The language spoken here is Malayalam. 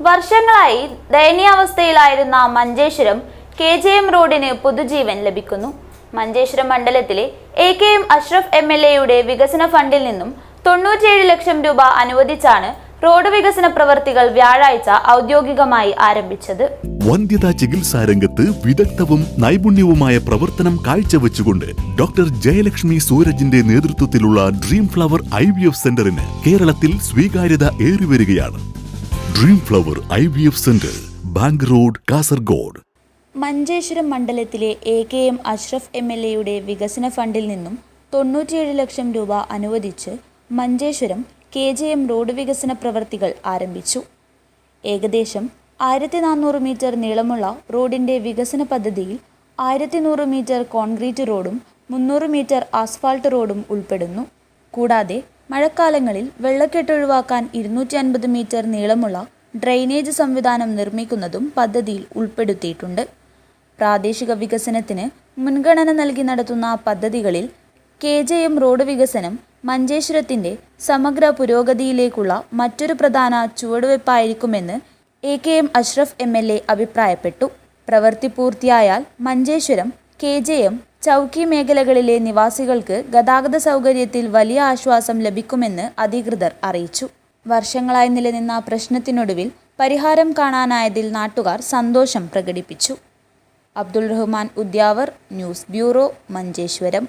വർഷങ്ങളായി ദയനീയാവസ്ഥയിലായിരുന്ന മഞ്ചേശ്വരം കെ ജെ എം റോഡിന് പുതുജീവൻ ലഭിക്കുന്നു. മഞ്ചേശ്വരം മണ്ഡലത്തിലെ A K M Ashraf M L എയുടെ വികസന ഫണ്ടിൽ നിന്നും തൊണ്ണൂറ്റിയേഴ് ലക്ഷം രൂപ അനുവദിച്ചാണ് റോഡ് വികസന പ്രവർത്തികൾ വ്യാഴാഴ്ച ഔദ്യോഗികമായി ആരംഭിച്ചത്. വന്ധ്യതാ ചികിത്സാ രംഗത്ത് വിദഗ്ധവും നൈപുണ്യവുമായ പ്രവർത്തനം കാഴ്ചവെച്ചുകൊണ്ട് ഡോക്ടർ ജയലക്ഷ്മി സൂരജിന്റെ നേതൃത്വത്തിലുള്ള ഡ്രീം ഫ്ലവർ ഐ സെന്ററിന് കേരളത്തിൽ സ്വീകാര്യത ഏറിവരികയാണ്. Dream flower I V F centre bank road Kasaragod Manjeshwaram മണ്ഡലത്തിലെ A K M Ashraf M L എയുടെ വികസന ഫണ്ടിൽ നിന്നും തൊണ്ണൂറ്റിയേഴ് ലക്ഷം രൂപ അനുവദിച്ച് Manjeshwaram K J M road വികസന പ്രവർത്തികൾ ആരംഭിച്ചു. ഏകദേശം ആയിരത്തി നാനൂറ് മീറ്റർ നീളമുള്ള റോഡിന്റെ വികസന പദ്ധതിയിൽ ആയിരത്തി നൂറ് മീറ്റർ കോൺക്രീറ്റ് റോഡും മുന്നൂറ് മീറ്റർ ആസ്ഫാൾട്ട് റോഡും ഉൾപ്പെടുന്നു. കൂടാതെ മഴക്കാലങ്ങളിൽ വെള്ളക്കെട്ട് ഒഴിവാക്കാൻ ഇരുന്നൂറ്റി അൻപത് മീറ്റർ നീളമുള്ള ഡ്രെയിനേജ് സംവിധാനം നിർമ്മിക്കുന്നതും പദ്ധതിയിൽ ഉൾപ്പെടുത്തിയിട്ടുണ്ട്. പ്രാദേശിക വികസനത്തിന് മുൻഗണന നൽകി നടത്തുന്ന പദ്ധതികളിൽ കെ ജെ എം റോഡ് വികസനം മഞ്ചേശ്വരത്തിന്റെ സമഗ്ര പുരോഗതിയിലേക്കുള്ള മറ്റൊരു പ്രധാന ചുവടുവയ്പ്പായിരിക്കുമെന്ന് A K M Ashraf M L A അഭിപ്രായപ്പെട്ടു. പ്രവൃത്തി പൂർത്തിയായാൽ Manjeshwaram K J M Chowki മേഖലകളിലെ നിവാസികൾക്ക് ഗതാഗത സൗകര്യത്തിൽ വലിയ ആശ്വാസം ലഭിക്കുമെന്ന് അധികൃതർ അറിയിച്ചു. വർഷങ്ങളായി നിലനിന്ന പ്രശ്നത്തിനൊടുവിൽ പരിഹാരം കാണാനായതിൽ നാട്ടുകാർ സന്തോഷം പ്രകടിപ്പിച്ചു. Abdul Rahman Udyavar news bureau Manjeshwaram.